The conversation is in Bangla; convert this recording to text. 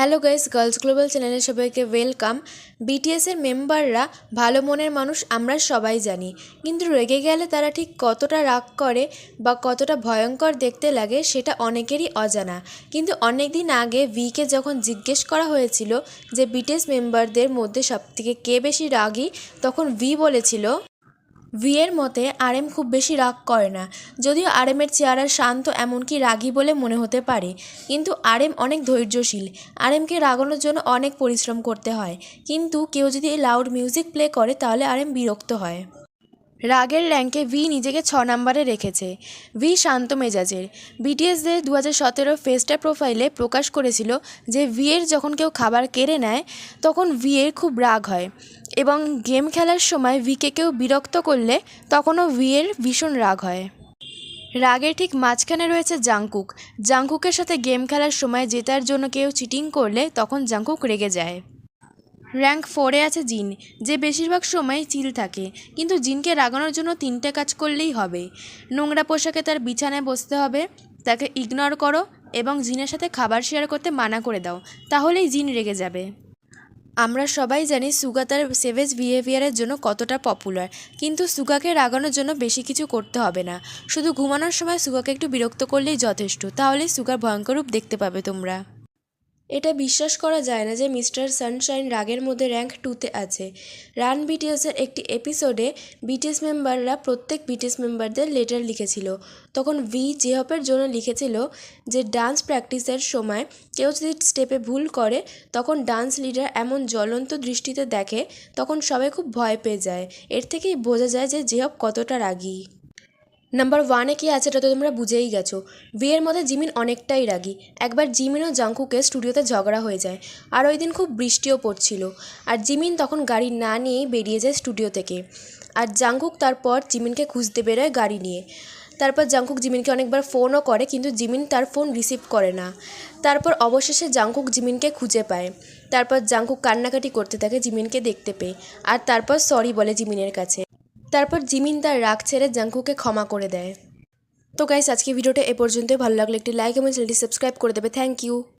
হ্যালো গাইস গার্লস গ্লোবাল চ্যানেলে সবাইকে ওয়েলকাম বিটিএসের মেম্বাররা ভালো মনের মানুষ আমরা সবাই জানি। কিন্তু রেগে গেলে তারা ঠিক কতটা রাগ করে বা কতটা ভয়ঙ্কর দেখতে লাগে সেটা অনেকেরই অজানা। কিন্তু অনেক দিন আগে ভিকে যখন জিজ্ঞেস করা হয়েছিল যে বিটিএস মেম্বারদের মধ্যে সবথেকে কে বেশি রাগী, তখন ভি বলেছিল ভিয়ের মতে আরএম খুব বেশি রাগ করে না। যদিও আরএমের চেহারা শান্ত, এমনকি রাগী বলে মনে হতে পারে। কিন্তু আরএম অনেক ধৈর্যশীল। আরএমকে রাগানোর জন্য অনেক পরিশ্রম করতে হয়। কিন্তু কেউ যদি লাউড মিউজিক প্লে করে, তাহলে আরএম বিরক্ত হয়। রাগের র্যাঙ্কে ভি নিজেকে ছ নম্বরে রেখেছে। ভি শান্ত মেজাজের। বিটিএসদের দু হাজার সতেরো ফেস্টা প্রোফাইলে প্রকাশ করেছিল যে, ভিয়ের যখন কেউ খাবার কেড়ে নেয়, তখন ভিয়ের খুব রাগ হয়। এবং গেম খেলার সময় ভিকে কেউ বিরক্ত করলে তখনও ভিয়ের ভীষণ রাগ হয়। রাগের ঠিক মাঝখানে রয়েছে জাংকুক। জাংকুকের সাথে গেম খেলার সময় জেতার জন্য কেউ চিটিং করলে তখন জাংকুক রেগে যায়। র্যাঙ্ক ফোরে আছে জিন। যে বেশিরভাগ সময় চিল থাকে, কিন্তু জিনকে রাগানোর জন্য তিনটে কাজ করলেই হবে। নোংরা পোশাকে তার বিছানায় বসতে হবে, তাকে ইগনোর করো এবং জিনের সাথে খাবার শেয়ার করতে মানা করে দাও, তাহলেই জিন রেগে যাবে। আমরা সবাই জানি সুগা তার সেভেজ বিহেভিয়ারের জন্য কতটা পপুলার কিন্তু সুগাকে রাগানোর জন্য বেশি কিছু করতে হবে না। শুধু ঘুমানোর সময় সুগাকে একটু বিরক্ত করলেই যথেষ্ট। তাহলে সুগার ভয়ঙ্কর রূপ দেখতে পাবে তোমরা। এটা বিশ্বাস করা যায় না যে মিস্টার সানশাইন রাগের মধ্যে র্যাঙ্ক টুতে আছে। রান বিটিএসের একটি এপিসোডে বিটিএস মেম্বাররা প্রত্যেক বিটিএস মেম্বারদের লেটার লিখেছিল। তখন ভি জেহপের জন্য লিখেছিল যে, ডান্স প্র্যাকটিসের সময় কেউ যদি স্টেপে ভুল করে, তখন ডান্স লিডার এমন জ্বলন্ত দৃষ্টিতে দেখে, তখন সবাই খুব ভয় পেয়ে যায়। এর থেকেই বোঝা যায় যে জেহপ কতটা রাগী। নাম্বার ওয়ানে কি আছে এটা তো তোমরা বুঝেই গেছো। বিয়ের মধ্যে জিমিন অনেকটাই রাগী। একবার জিমিন ও জাংকুকে স্টুডিওতে ঝগড়া হয়ে যায়। আর ওই দিন খুব বৃষ্টিও পড়ছিল। আর জিমিন তখন গাড়ি না নিয়েই বেরিয়ে যায় স্টুডিও থেকে। আর জাঙ্কুক তারপর জিমিনকে খুঁজতে বেরোয় গাড়ি নিয়ে। তারপর জাংকুক জিমিনকে অনেকবার ফোনও করে, কিন্তু জিমিন তার ফোন রিসিভ করে না। তারপর অবশেষে জাংকুক জিমিনকে খুঁজে পায়। তারপর জাংকুক কান্নাকাটি করতে থাকে জিমিনকে দেখতে পেয়ে। আর তারপর সরি বলে জিমিনের কাছে। তারপর জিমিন তার রাগ ছেড়ে জাঙ্কুকে ক্ষমা করে দেয়। তো গাইস আজকে ভিডিওটা এ পর্যন্তই। ভালো লাগলে একটি লাইক এবং চ্যানেলটি সাবস্ক্রাইব করে দেবে। Thank you